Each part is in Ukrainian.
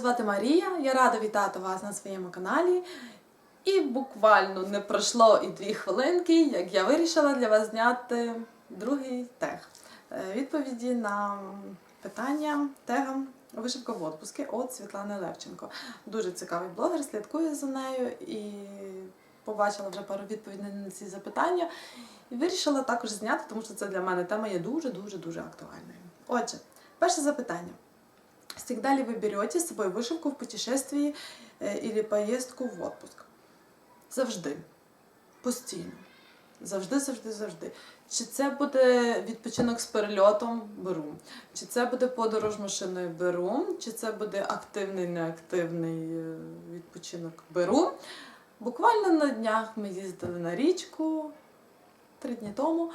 звати Марія. Я рада вітати вас на своєму каналі. І буквально не пройшло і дві хвилинки, як я вирішила для вас зняти другий тег. Е, Відповіді на питання тега вишивка в отпуске від Світлани Левченко. Дуже цікавий блогер, слідкую за нею і побачила вже пару відповідей на ці запитання. І вирішила також зняти, тому що це для мене тема є дуже-дуже дуже актуальною. Отже, перше запитання. Всегда ли вы берете с собой вышивку в путешествии э, или поездку в отпуск? Завжди. Постійно. Завжди, завжди, завжди. Чи це буде відпочинок з перельотом? Беру. Чи це буде подорож машиною? Беру. Чи це буде активний, неактивний е, відпочинок? Беру. Буквально на днях ми їздили на річку три дні тому.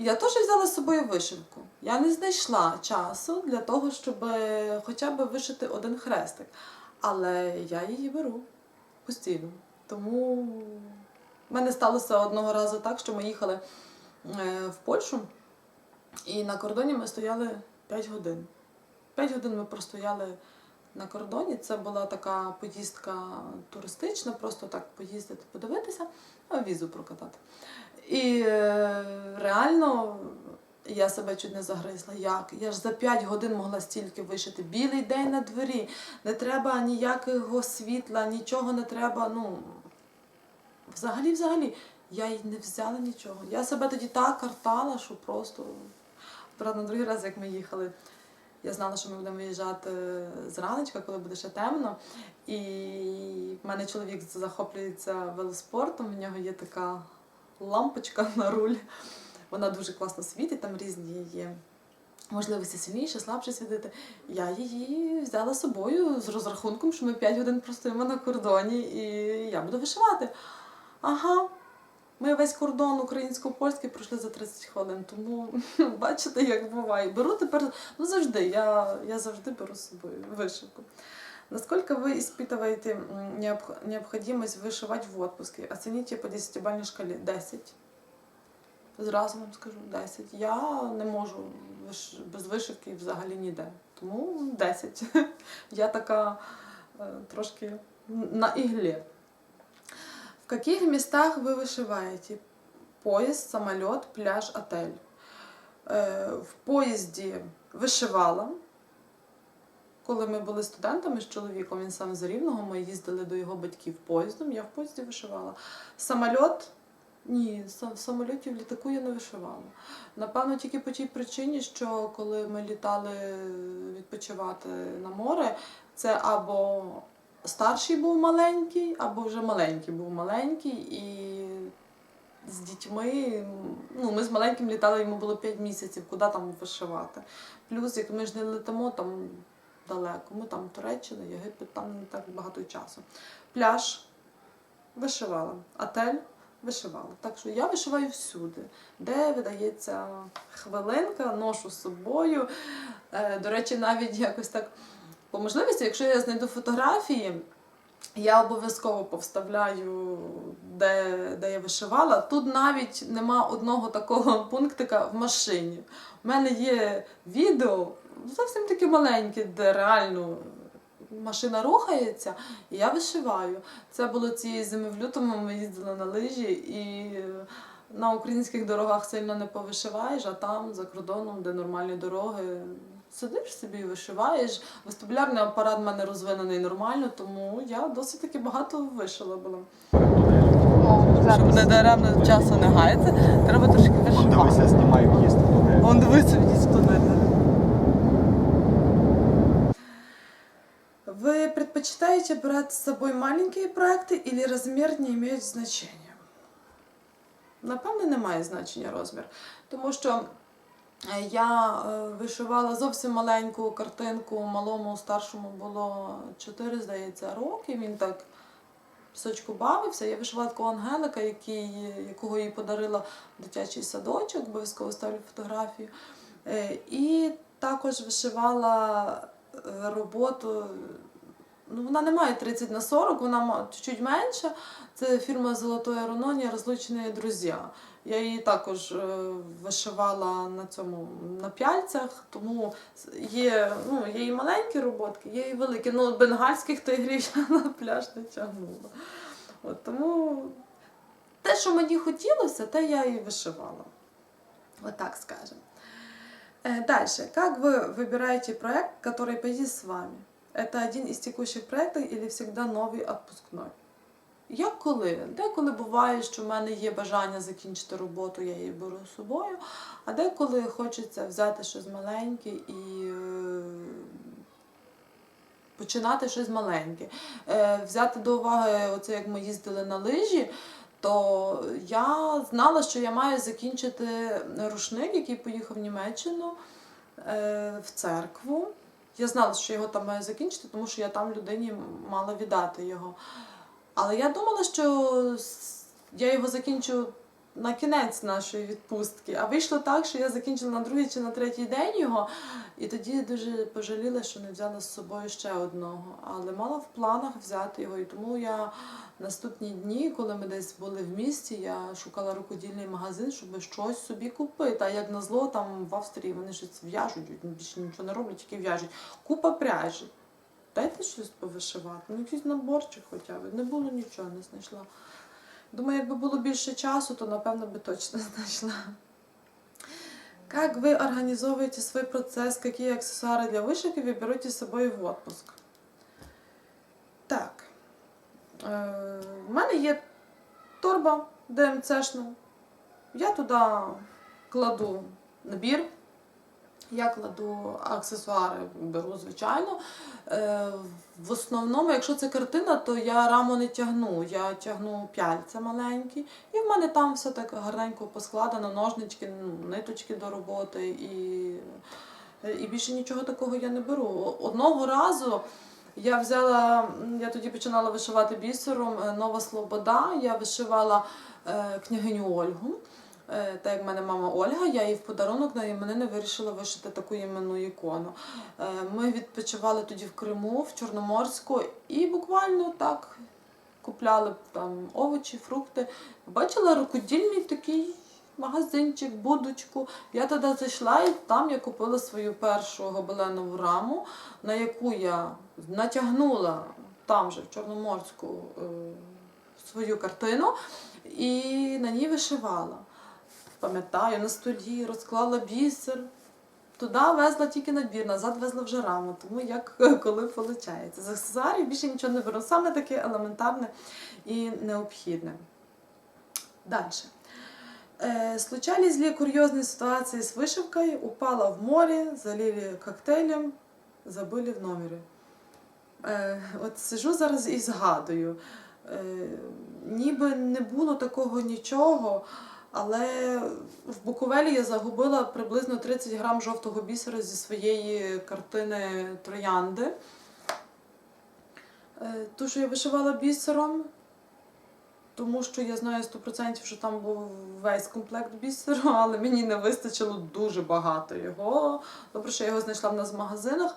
Я теж взяла з собою вишивку. Я не знайшла часу для того, щоб е, хоча б вишити один хрестик. Але я її беру постійно. Тому в мене сталося одного разу так, що ми їхали е, в Польщу, і на кордоні ми стояли 5 годин. 5 годин ми простояли на кордоні. Це була така поїздка туристична, просто так поїздити, подивитися, а візу прокатати. І е, реально я себе чуть не загризла. Як? Я ж за 5 годин могла стільки вишити. Білий день на дворі, не треба ніякого світла, нічого не треба. Ну, взагалі, взагалі, я й не взяла нічого. Я себе тоді так картала, що просто. Правда, на другий раз, як ми їхали, я знала, що ми будемо виїжджати зраночка, коли буде ще темно. І в мене чоловік захоплюється велоспортом, в нього є така лампочка на руль. Вона дуже класно світить, там різні є можливості сильніше, слабше світити. Я її взяла з собою з розрахунком, що ми 5 годин простоїмо на кордоні і я буду вишивати. Ага, ми весь кордон українсько-польський пройшли за 30 хвилин, тому бачите, як буває. Беру тепер, ну завжди, я, я завжди беру з собою вишивку. Насколько вы испытываете м, необх- необходимость вышивать в отпуске? Оцените по 10-бальній шкалі 10. Зразу вам скажу 10. Я не можу виш- без вишивки взагалі ніде. Тому 10. Я така е, трошки на іглі. В каких местах вы вышиваете? Поїзд, самоліт, пляж, отель. Е, В поїзді вишивала. Коли ми були студентами з чоловіком, він сам з Рівного, ми їздили до його батьків поїздом, я в поїзді вишивала. Самольот ні, в самольоті в літаку я не вишивала. Напевно, тільки по тій причині, що коли ми літали відпочивати на море, це або старший був маленький, або вже маленький був маленький, і з дітьми, ну, ми з маленьким літали, йому було 5 місяців, куди там вишивати. Плюс, як ми ж не летимо там далеко, там Туреччина, Єгипет, там не так багато часу. Пляж вишивала, отель вишивала. Так що я вишиваю всюди, де видається хвилинка, ношу з собою. Е, До речі, навіть якось так по можливості, якщо я знайду фотографії, я обов'язково повставляю, де, де я вишивала. Тут навіть нема одного такого пунктика в машині. У мене є відео зовсім таке маленьке, де реально машина рухається, і я вишиваю. Це було цієї зими в лютому. Ми їздили на лижі і на українських дорогах сильно не повишиваєш, а там за кордоном, де нормальні дороги. Сидиш собі і вишиваєш. Вестибулярний апарат в мене розвинений нормально, тому я досить таки багато вишила була. Щоб не даремно часу не гаяти, треба трошки вишивати. дивися, знімаю в'їзд туди. Он дивиться в туди. Вы предпочитаете брать с собой маленькие проекти или розмір не имеет значення? Напевне, немає значення розмір. Тому що е, я е, вишивала зовсім маленьку картинку, малому старшому було 4, здається, роки. Він так пісочку бавився. Я вишивала такого ангелика, який, якого їй подарила дитячий садочок, обов'язково ставлю фотографію. Е, І також вишивала роботу ну, вона не має 30 на 40, вона ма- чуть менша. Це фірма Золотої Рононі Розлучені друзі. Я її також е, вишивала на цьому на пяльцях, тому є, ну, є і маленькі роботки, є і великі. Ну, бенгальських тигрів я на пляж не тягнула. От, тому те, що мені хотілося, те я і вишивала. Вот так скажем. Э, Дальше. Как вы выбираете проект, который пойдет с вами? Это один из текущих проектов или всегда новий отпускной? Як коли? Деколи буває, що в мене є бажання закінчити роботу, я її беру з собою, а деколи хочеться взяти щось маленьке і е, починати щось маленьке. Е, Взяти до уваги, оце як ми їздили на лижі, то я знала, що я маю закінчити рушник, який поїхав в Німеччину е, в церкву. Я знала, що його там має закінчити, тому що я там людині мала віддати його. Але я думала, що я його закінчу на кінець нашої відпустки. А вийшло так, що я закінчила на другий чи на третій день його, і тоді дуже пожаліла, що не взяла з собою ще одного. Але мала в планах взяти його. І тому я наступні дні, коли ми десь були в місті, я шукала рукодільний магазин, щоб щось собі купити. А як назло, там в Австрії вони щось в'яжуть, більше нічого не роблять, тільки в'яжуть. Купа пряжі. Дайте щось повишивати. Ну, якийсь наборчик хоча б. Не було нічого, не знайшла. Думаю, якби було більше часу, то напевно би точно знайшла. Как вы организовываете свой процесс? Какие аксессуары для вышивки вы берете с собой в отпуск? Так. Е, в мене є торба ДМЦшна. Я туди кладу набір. я кладу аксесуари, беру, звичайно. Е, в основному, якщо це картина, то я раму не тягну. Я тягну пяльця маленькі. І в мене там все так гарненько поскладено, ножнички, ну, ниточки до роботи. І, і більше нічого такого я не беру. Одного разу я взяла, я тоді починала вишивати бісером е, Нова Слобода. Я вишивала е, княгиню Ольгу. Е, Так як в мене мама Ольга, я їй в подарунок на іменини вирішила вишити таку іменну ікону. Е, Ми відпочивали тоді в Криму, в Чорноморську, і буквально так купляли там овочі, фрукти. Бачила рукодільний такий магазинчик, будочку. Я туди зайшла і там я купила свою першу гобеленову раму, на яку я натягнула там же в Чорноморську е, свою картину і на ній вишивала Пам'ятаю, на столі розклала бісер. Туди везла тільки набір, назад везла вже раму, тому як коли виходить. З аксесуарів більше нічого не беру. Саме таке елементарне і необхідне. Дальше. Э, случались ли курьезные ситуации с вышивкой? Упала в море, залили коктейлем, забыли в номері. Е, от сижу зараз і згадую. Е, ніби не було такого нічого, але в Буковелі я загубила приблизно 30 грам жовтого бісера зі своєї картини Троянди. Е, Ту, що я вишивала бісером, тому що я знаю 100%, що там був весь комплект бісеру, але мені не вистачило дуже багато його. Добре, що я його знайшла в нас в магазинах.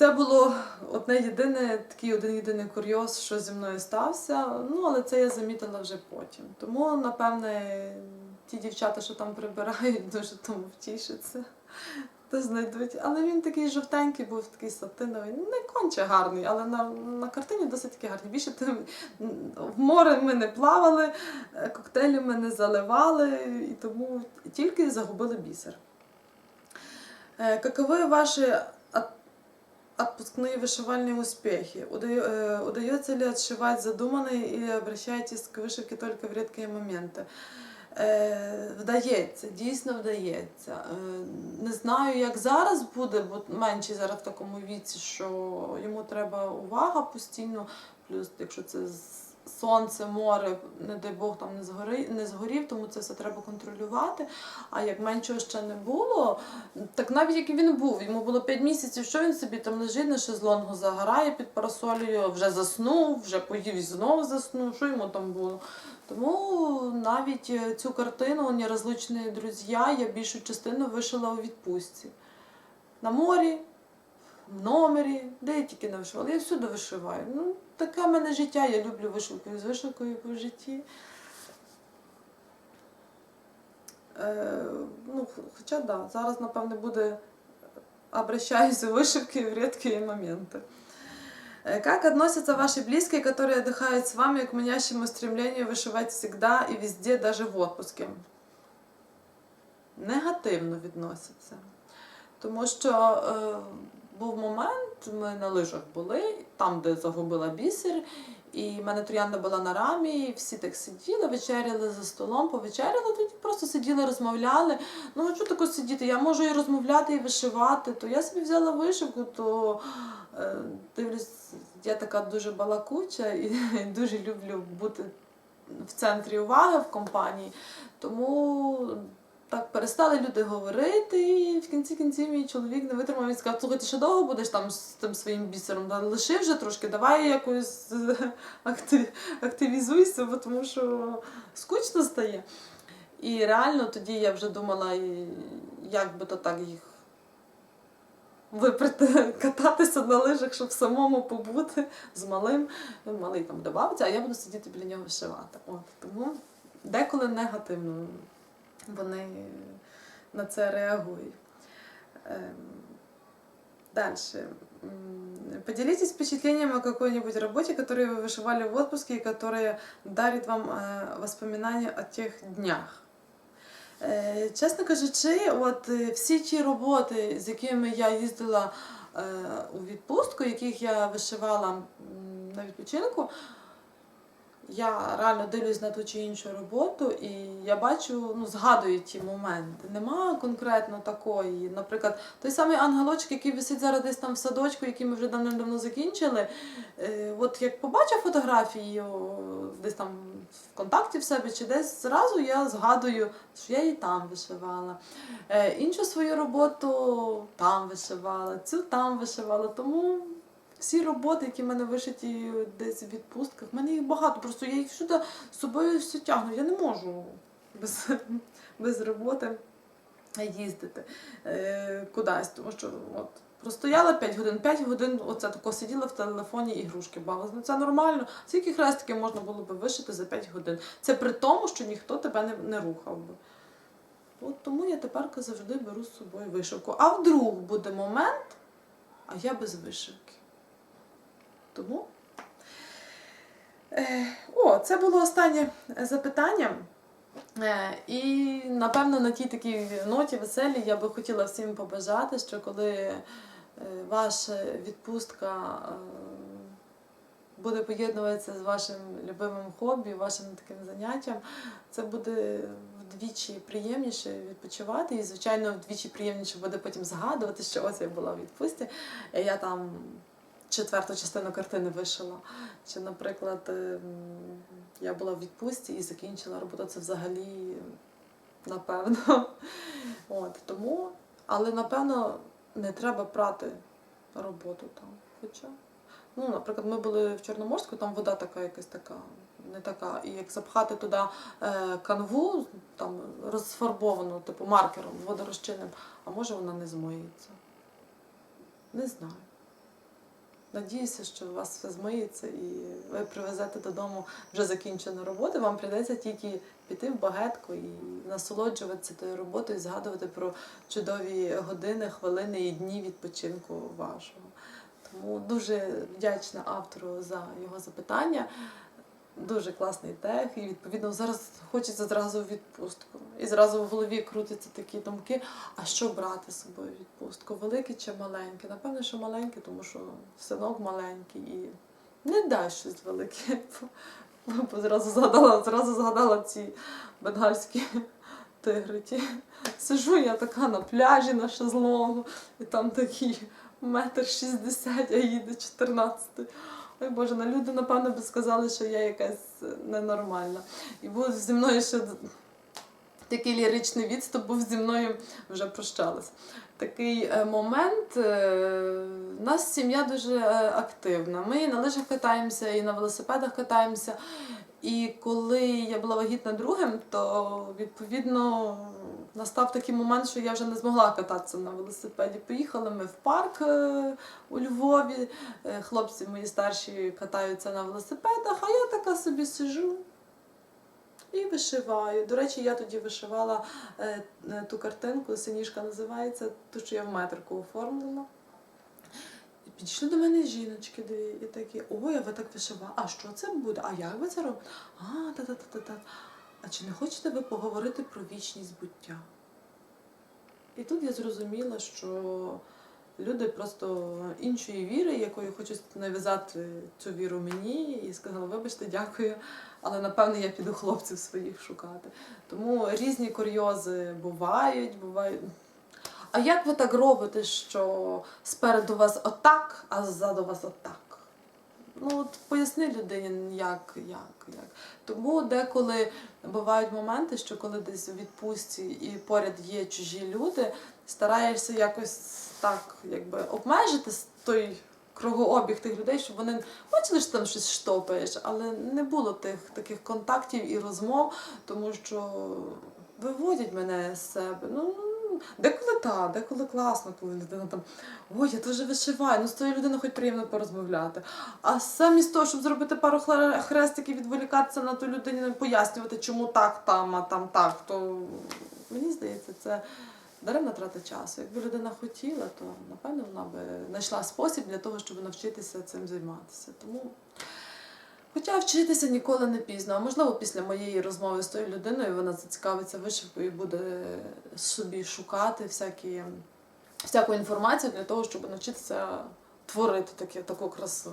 Це було одне єдине, такий один єдиний курйоз, що зі мною стався. Ну, але це я замітила вже потім. Тому, напевне, ті дівчата, що там прибирають, дуже тому втішаться. То знайдуть. Але він такий жовтенький, був такий сатиновий. Не конче гарний, але на, на картині досить таки гарний. Більше тим, в море ми не плавали, коктейлі ми не заливали, і тому тільки загубили бісер. Е, Каковы ваші отпускные вышивальные успехи? Удаю- э, Удается ли отшивать задуманное или обращаетесь к вишивке только в редкие моменти? Е, Вдається, дійсно вдається. Е, Не знаю, як зараз буде, бо менший зараз в такому віці, що йому треба увага постійно. Плюс, якщо це з- сонце, море, не дай Бог там не згори, не згорів, тому це все треба контролювати. А як меншого ще не було, так навіть як і він був, йому було 5 місяців, що він собі там лежить на шезлонгу, загорає під парасолею, вже заснув, вже поїв і знову заснув. Що йому там було? Тому навіть е, цю картину «Нерозлучні друзі» я більшу частину вишила у відпустці. На морі, в номері, де я тільки не вишивала. Я всюди вишиваю. Ну, таке в мене життя, я люблю вишивку і з вишивкою в житті. Е, ну, х- хоча да, зараз, напевне, буде обращаюсь у вышивки в редкие моменты. Э, Как относятся ваши близкие, которые отдыхают с вами к манящему стремлению вышивать всегда и везде, даже в отпуске? Негативно відносяться. Тому що е, був момент, ми на лижах були, там, де загубила бісер, і мене троянда була на рамі, і всі так сиділи, вечеряли за столом, повечеряли, тоді просто сиділи, розмовляли. Ну, чого тако сидіти? Я можу і розмовляти, і вишивати. То я собі взяла вишивку, то е, дивлюсь, я така дуже балакуча і дуже люблю бути в центрі уваги в компанії. Тому так перестали люди говорити, і в кінці кінців мій чоловік не витримав і сказав, слухай, ти ще довго будеш там з тим своїм бісером? Да, лиши вже трошки, давай якось актив, активізуйся, бо тому що скучно стає. І реально тоді я вже думала, як би то так їх випрати, кататися на лижах, щоб самому побути з малим. Малий там буде бавитися, а я буду сидіти біля нього вишивати. От, тому деколи негативно вони на це реагують. Ем, Дальше. М, Поделитесь впечатлением о какой-нибудь работе, которую вы вышивали в отпуске и которая дарит вам э, воспоминания о тех днях. Е, Чесно кажучи, от е, всі ті роботи, з якими я їздила е, у відпустку, яких я вишивала м, на відпочинку, я реально дивлюсь на ту чи іншу роботу, і я бачу, ну, згадую ті моменти. Нема конкретно такої. Наприклад, той самий ангелочок, який висить зараз десь там в садочку, який ми вже давним-давно закінчили. Е, от як побачу фотографію десь там в контакті в себе чи десь, зразу я згадую, що я її там вишивала. Е, іншу свою роботу там вишивала, цю там вишивала. Тому всі роботи, які в мене вишиті десь в відпустках, в мене їх багато. Просто я їх всюди з собою все тягну. Я не можу без, без роботи їздити е, кудись, тому що от. Простояла 5 годин, 5 годин оце тако сиділа в телефоні ігрушки бавилась. Ну це нормально. Скільки хрестиків можна було би вишити за 5 годин. Це при тому, що ніхто тебе не, не рухав би. От тому я тепер завжди беру з собою вишивку. А вдруг буде момент, а я без вишивки. Тому. Е, о, це було останнє запитання. Е, І напевно на тій такій ноті веселій я би хотіла всім побажати, що коли е, ваша відпустка е, буде поєднуватися з вашим любимим хобі, вашим таким заняттям, це буде вдвічі приємніше відпочивати. І, звичайно, вдвічі приємніше буде потім згадувати, що ось я була в відпустці. Я там четверту частину картини вишила. Чи, наприклад, ем, я була в відпустці і закінчила роботу. Це взагалі напевно. От, тому, але напевно не треба прати роботу там. Хоча, ну, наприклад, ми були в Чорноморську, там вода така якась така, не така. І як запхати туди е, канву, там розфарбовану, типу маркером, водорозчинним, а може вона не змиється. Не знаю. Надіюся, що у вас все змиється і ви привезете додому вже закінчену роботу. Вам прийдеться тільки піти в багетку і насолоджуватися тою роботою, і згадувати про чудові години, хвилини і дні відпочинку вашого. Тому дуже вдячна автору за його запитання. Дуже класний тех, і відповідно зараз хочеться зразу відпустку. І зразу в голові крутяться такі думки: а що брати з собою в відпустку? Велике чи маленьке? Напевно, що маленьке, тому що синок маленький і не дай щось велике. Зразу згадала, зразу згадала ці бенгальські тигри. Сижу я така на пляжі на шезлонгу, і там такий метр шістдесят, а їде 14. Ой Боже, на люди, напевно, би сказали, що я якась е, ненормальна. І був зі мною ще такий ліричний відступ, був зі мною вже прощалась. Такий е, момент. е, У нас сім'я дуже е, активна. Ми і на лижах катаємося, і на велосипедах катаємося. І коли я була вагітна другим, то відповідно настав такий момент, що я вже не змогла кататися на велосипеді. Поїхали ми в парк е, у Львові. Е, Хлопці мої старші катаються на велосипедах, а я така собі сижу. І вишиваю. До речі, я тоді вишивала е, ту картинку, синіжка називається, ту, що я в метрику оформлена. Підійшли до мене жіночки дві і такі, ой, а ви так вишивали, а що це буде? А як ви це робите? А, та-та-та-та-та. А чи не хочете ви поговорити про вічність буття? І тут я зрозуміла, що люди просто іншої віри, якою хочуть нав'язати цю віру мені, і сказала, вибачте, дякую, але напевне я піду хлопців своїх шукати. Тому різні курйози бувають, бувають. А як ви так робите, що спереду вас отак, а ззаду вас отак? Ну, от поясни людині, як, як, як. Тому деколи бувають моменти, що коли десь у відпустці і поряд є чужі люди, стараєшся якось так якби обмежити той кругообіг тих людей, щоб вони бачили, що там щось штопаєш, але не було тих таких контактів і розмов, тому що виводять мене з себе. Ну, деколи так, деколи класно, коли людина там ой, я дуже вишиваю, ну з тою людиною хоч приємно порозмовляти. А замість того, щоб зробити пару хрестиків, відволікатися на ту людині, пояснювати, чому так там, а там так, то мені здається, це даремна трата часу. Якби людина хотіла, то напевно вона би знайшла спосіб для того, щоб навчитися цим займатися. Тому. Хоча вчитися ніколи не пізно, а можливо, після моєї розмови з тою людиною вона зацікавиться вишивкою і буде собі шукати всякі, всяку інформацію для того, щоб навчитися творити таке, таку красу.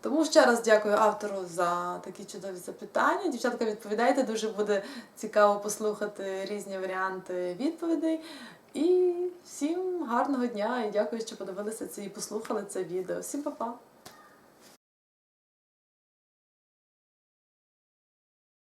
Тому ще раз дякую автору за такі чудові запитання. Дівчатка, відповідайте, дуже буде цікаво послухати різні варіанти відповідей. І всім гарного дня і дякую, що подивилися це і послухали це відео. Всім па-па!